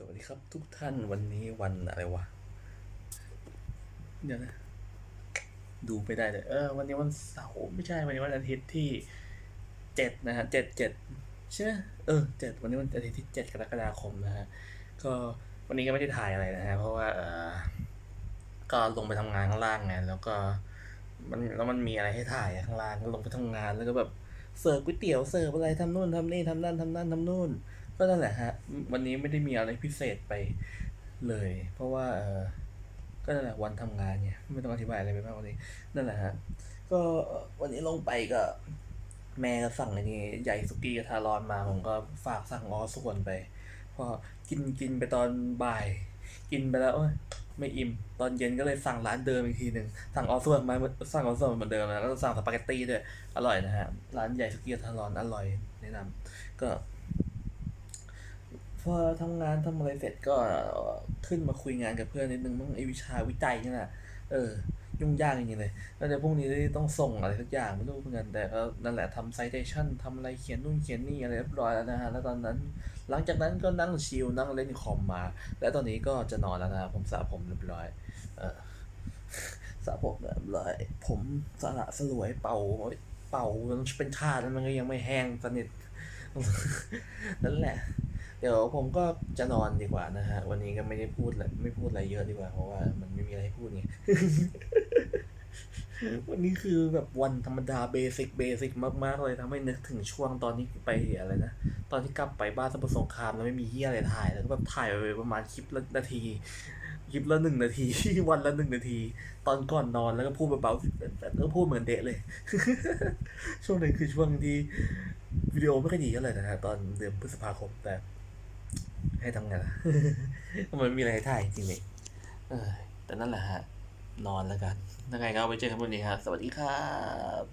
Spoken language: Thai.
สวัสดีครับทุกท่านวันนี้วันอะไรวะ เดี๋ยวนะ ดูไปได้เลยเออ วันนี้วันเสาร์ไม่ใช่วันนี้วันอาทิตย์ที่เจ็ดนะฮะเจ็ดเจ็ดใช่ไหมเออเจ็ดวันนี้วันอาทิตย์ที่เจ็ดกรกฎาคมนะฮะก็วันนี้ก็ไม่ได้ถ่ายอะไรนะฮะเพราะว่าเออก็ลงไปทำงานข้างล่างไงแล้วก็ มันแล้วมันมีอะไรให้ถ่ายข้างล่างก็ลงไปทำงานแล้วก็แบบเสิร์ฟก๋วยเตี๋ยวเสิร์ฟอะไรทำนู่นทำนี่ทำนั่นทำนั่นทำนู่น ก็นั่นแหละฮะ วันนี้ไม่ได้มีอะไรพิเศษไปเลย เพราะว่าเออก็นั่นแหละวันทำงานเนี่ยไม่ต้องอธิบายอะไรไปมากกว่านี้นั่นแหละฮะก็วันนี้ลงไปก็แม่ก็สั่งอ้นี่ใหญ่สุกี้กระทะร้อนมาผมก็ฝากสั่งออส่วนไป พอกินกินไปตอนบ่าย กินไปแล้วไม่อิ่ม ตอนเย็นก็เลยสั่งร้านเดิมอีกทีหนึ่งสั่งออส่วนมาสั่งออส่วนเหมือนเดิมแล้วก็สั่งสปาเกตตี้ด้วยอร่อยนะฮะร้านใหญ่สุกี้กระทะร้อนอร่อยแนะนำก็ พอทำงานทำอะไรเสร็จก็ขึ้นมาคุยงานกับเพื่อนนิดนึงมั่งไอวิชาวิจัยนี่แหละเออ ยุ่งยากจริงๆเลย แล้วเดี๋ยวพรุ่งนี้ต้องส่งอะไรสักอย่างไม่รู้เหมือนกันแต่ก็นั่นแหละทำ citation ทำอะไรเขียนนู่นเขียนนี่อะไรเรียบร้อยแล้วนะฮะแล้วตอนนั้น หลังจากนั้นก็นั่งชิลนั่งเล่นคอมมา และตอนนี้ก็จะนอนแล้วนะผมสระผมเรียบร้อย เออสระผมเรียบร้อย ผมสระสลวยเป่าเป่าเป็นชาติแล้วมันก็ยังไม่แห้งสนิทนั่นแหละ เดี๋ยวผมก็จะนอนดีกว่านะฮะ วันนี้ก็ไม่ได้พูดไม่พูดอะไรเยอะดีกว่า เพราะว่ามันไม่มีอะไรให้พูดไงวันนี้คือแบบวันธรรมดาเบสิกเบสิกมากๆเลยทำให้นึกถึงช่วงตอนที่ไปอะไรนะ ตอนที่กลับไปบ้านสมุทรสงครามแล้วไม่มีเฮียอะไรถ่าย แล้วก็แบบถ่ายไปประมาณคลิปละนาที คลิปละหนึ่งนาที วันละหนึ่งนาที ตอนก่อนนอนแล้วก็พูดเบาๆแล้วก็พูดเหมือนเดะเลย ช่วงนั้นคือช่วงที่วิดีโอไม่ค่อยดีเท่าไหร่นะฮะตอนเดือนพฤษภาคมแต่ ให้ทำไงล่ะมันไม่มีอะไรให้ถ่ายจริงๆเลยเออแต่นั่นแหละฮะ นอนแล้วกันยังไงก็เอาไปเจอกันวันนี้ครับ สวัสดีครับ